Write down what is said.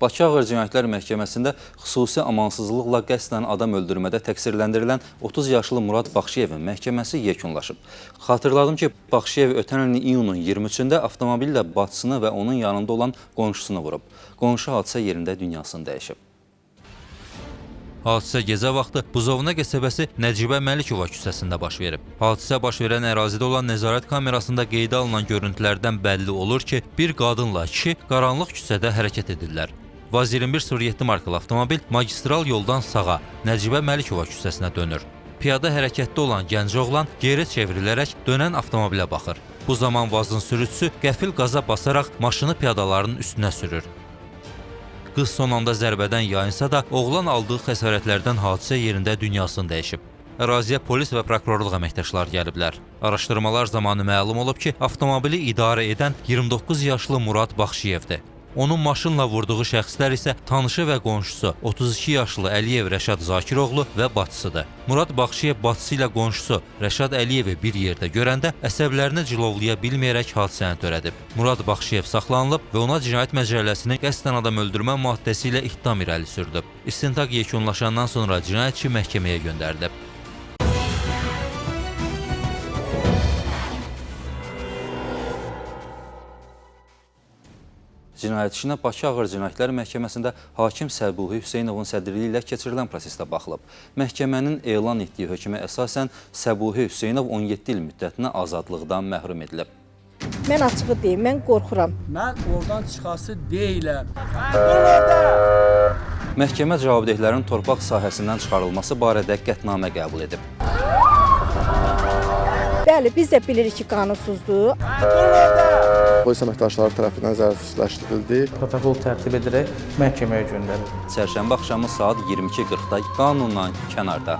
Bakı Ağır Cinayətlər Məhkəməsində xüsusi amansızlıqla qəsdən adam öldürmədə təqsirləndirilən 30 yaşlı Murad Baxşıyevin məhkəməsi yekunlaşıb. Xatırladım ki, Baxşıyev ötən ilin iyunun 23-də avtomobillə bacısını və onun yanında olan qonşusunu vurub. Qonşu hadisə yerində dünyasını dəyişib. Hadisə gecə vaxtı Buzovna qəsəbəsi Nəcibə Məlikova küçəsində baş verib. Hadisə baş verən ərazidə olan nəzarət kamerasında qeydə alınan görüntülərdən bəlli olur ki, bir qadınla kişi qaranlıq küçədə hərəkət edirlər. Vaz 2107 markalı avtomobil magistral yoldan sağa Nəcibə Məlikova küçəsinə dönür. Piyada hərəkətdə olan gənc oğlan geri çevrilərək dönən avtomobilə baxır. Bu zaman Vazın sürücüsü qəfil qaza basaraq maşını piyadaların üstünə sürür. Qız son anda zərbədən yayınsa da, oğlan aldığı xəsarətlərdən hadisə yerində dünyasını dəyişib. Əraziyə polis və prokurorluq əməkdaşları gəliblər. Araşdırmalar zamanı məlum olub ki, avtomobili idarə edən 29 yaşlı Murad Baxşıyevdir. Onun maşınla vurduğu şəxslər isə tanışı və qonşusu 32 yaşlı Əliyev Rəşad Zakiroğlu və bacısıdır. Murad Baxşıyev bacısı ilə qonşusu Rəşad Əliyevi bir yerdə görəndə əsəblərini cilovlaya bilməyərək hadisəni törədib. Murad Baxşıyev saxlanılıb və ona cinayət məcəlləsinin qəsdən adam öldürmə maddəsi ilə ittiham irəli sürdüb. İstintaq yekunlaşandan sonra cinayətçi məhkəməyə göndərilib. Cinayət işinə Bakı Ağır Cinayətlər Məhkəməsində hakim Səbuhi Hüseynovun sədrliyi ilə keçirilən prosesdə baxılıb. Məhkəmənin elan etdiyi hökmə əsasən Səbuhi Hüseynov 17 il müddətinə azadlıqdan məhrum edilib. Mən açığı deyim, mən qorxuram. Mən oradan çıxası deyiləm. Məhkəmə cavabdehlərin torpaq sahəsindən çıxarılması barədə qətnamə qəbul edib. Bəli, biz də bilirik ki, qanunsuzdur. Polis əməkdaşları tərəfindən zərərçəkləşdirildi. protokol tərtib edərək məhkəməyə göndərir. Çərşənbə axşamı saat 22:40-da qanunla kənarda.